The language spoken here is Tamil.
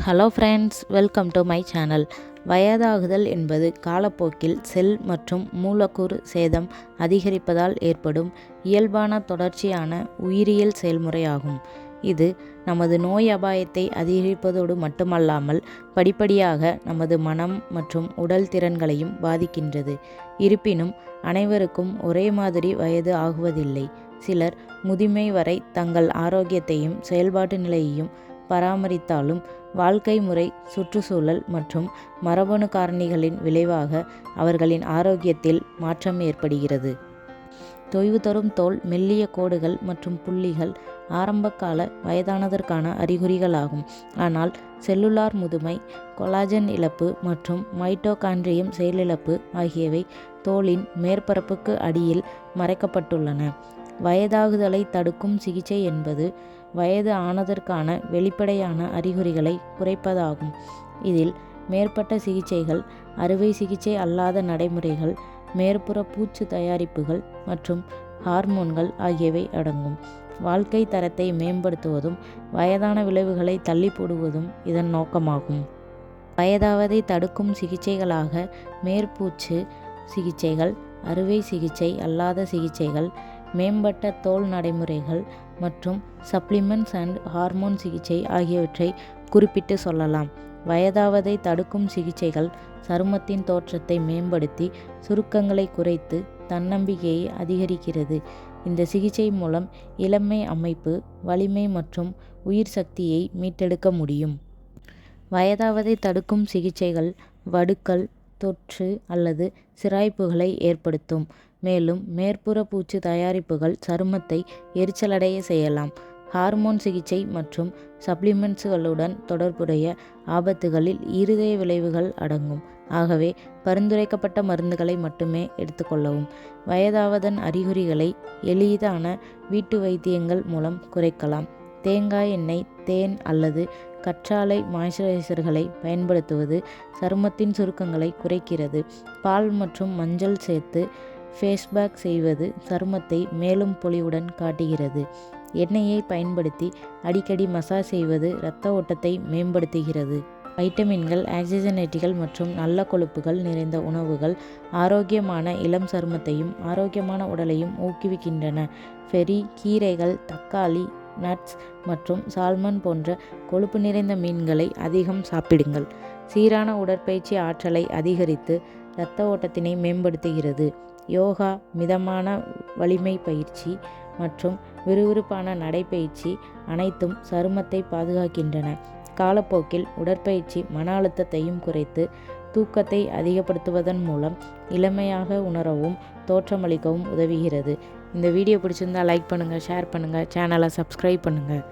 Hello friends welcome to my channel வயதாகுதல் என்பது காலப்போக்கில் செல் மற்றும் மூலக்கூறு சேதம் அதிகரிப்பதால் ஏற்படும் இயல்பான தொடர்ச்சியான உயிரியல் செயல்முறையாகும். இது நமது நோய் அபாயத்தை அதிகரிப்பதோடு மட்டுமல்லாமல் படிப்படியாக நமது மனம் மற்றும் உடல் திறன்களையும் பாதிக்கின்றது. இருப்பினும் அனைவருக்கும் ஒரே மாதிரி வயது ஆகுவதில்லை. சிலர் முதுமை வரை தங்கள் ஆரோக்கியத்தையும் செயல்பாட்டு நிலையையும் பராமரித்தாலும் வாழ்க்கை முறை சுற்றுச்சூழல் மற்றும் மரபணு காரணிகளின் விளைவாக அவர்களின் ஆரோக்கியத்தில் மாற்றம் ஏற்படுகிறது. தொய்வு தரும் தோல் மெல்லிய கோடுகள் மற்றும் புள்ளிகள் ஆரம்பகால வயதானதற்கான அறிகுறிகளாகும். ஆனால் செல்லுலார் முதுமை கொலாஜன் இழப்பு மற்றும் மைட்டோகாண்ட்ரியம் செயலிழப்பு ஆகியவை தோலின் மேற்பரப்புக்கு அடியில் மறைக்கப்பட்டுள்ளன. வயதாகுதலை தடுக்கும் சிகிச்சை என்பது வயது ஆனதற்கான வெளிப்படையான அறிகுறிகளை குறைப்பதாகும். இதில் மேற்பட்ட சிகிச்சைகள் அறுவை சிகிச்சை அல்லாத நடைமுறைகள் மேற்புற பூச்சு தயாரிப்புகள் மற்றும் ஹார்மோன்கள் ஆகியவை அடங்கும். வாழ்க்கை தரத்தை மேம்படுத்துவதும் வயதான விளைவுகளை தள்ளி போடுவதும் இதன் நோக்கமாகும். வயதாவதை தடுக்கும் சிகிச்சைகளாக மேற்பூச்சு சிகிச்சைகள் அறுவை சிகிச்சை அல்லாத சிகிச்சைகள் மேம்பட்ட தோல் நடைமுறைகள் மற்றும் சப்ளிமெண்ட்ஸ் அண்ட் ஹார்மோன் சிகிச்சை ஆகியவற்றை குறிப்பிட்டு சொல்லலாம். வயதாவதை தடுக்கும் சிகிச்சைகள் சருமத்தின் தோற்றத்தை மேம்படுத்தி சுருக்கங்களை குறைத்து தன்னம்பிக்கையை அதிகரிக்கிறது. இந்த சிகிச்சை மூலம் இளமை அமைப்பு வலிமை மற்றும் உயிர் சக்தியை மீட்டெடுக்க முடியும். வயதாவதை தடுக்கும் சிகிச்சைகள் வடுக்கள் தொற்று அல்லது சிராய்ப்புகளை ஏற்படுத்தும். மேலும் மேற்புற பூச்சு தயாரிப்புகள் சருமத்தை எரிச்சலடைய செய்யலாம். ஹார்மோன் சிகிச்சை மற்றும் சப்ளிமெண்ட்ஸுகளுடன் தொடர்புடைய ஆபத்துகளில் இருதய விளைவுகள் அடங்கும். ஆகவே பரிந்துரைக்கப்பட்ட மருந்துகளை மட்டுமே எடுத்துக்கொள்ளவும் வயதாவதன் அறிகுறிகளை எளிதான வீட்டு வைத்தியங்கள் மூலம் குறைக்கலாம். தேங்காய் எண்ணெய் தேன் அல்லது கற்றாழை மாய்ஸ்சரைசர்களை பயன்படுத்துவது சருமத்தின் சுருக்கங்களை குறைக்கிறது. பால் மற்றும் மஞ்சள் சேர்த்து ஃபேஸ்பேக் செய்வது சருமத்தை மேலும் பொலிவுடன் காட்டுகிறது. எண்ணெயை பயன்படுத்தி அடிக்கடி மசாஜ் செய்வது இரத்த ஓட்டத்தை மேம்படுத்துகிறது. வைட்டமின்கள் ஆக்சிஜனேட்டிகள் மற்றும் நல்ல கொழுப்புகள் நிறைந்த உணவுகள் ஆரோக்கியமான இளம் சருமத்தையும் ஆரோக்கியமான உடலையும் ஊக்குவிக்கின்றன. ஃபெரி கீரைகள் தக்காளி நட்ஸ் மற்றும் சால்மன் போன்ற கொழுப்பு நிறைந்த மீன்களை அதிகம் சாப்பிடுங்கள். சீரான உடற்பயிற்சி ஆற்றலை அதிகரித்து இரத்த ஓட்டத்தினை மேம்படுத்துகிறது. யோகா மிதமான வலிமை பயிற்சி மற்றும் விறுவிறுப்பான நடைப்பயிற்சி அனைத்தும் சருமத்தை பாதுகாக்கின்றன. காலப்போக்கில் உடற்பயிற்சி மன அழுத்தத்தையும் குறைத்து தூக்கத்தை அதிகப்படுத்துவதன் மூலம் இளமையாக உணரவும் தோற்றமளிக்கவும் உதவுகிறது. இந்த வீடியோ பிடிச்சிருந்தால் லைக் பண்ணுங்கள் ஷேர் பண்ணுங்கள் சேனலை சப்ஸ்கிரைப் பண்ணுங்கள்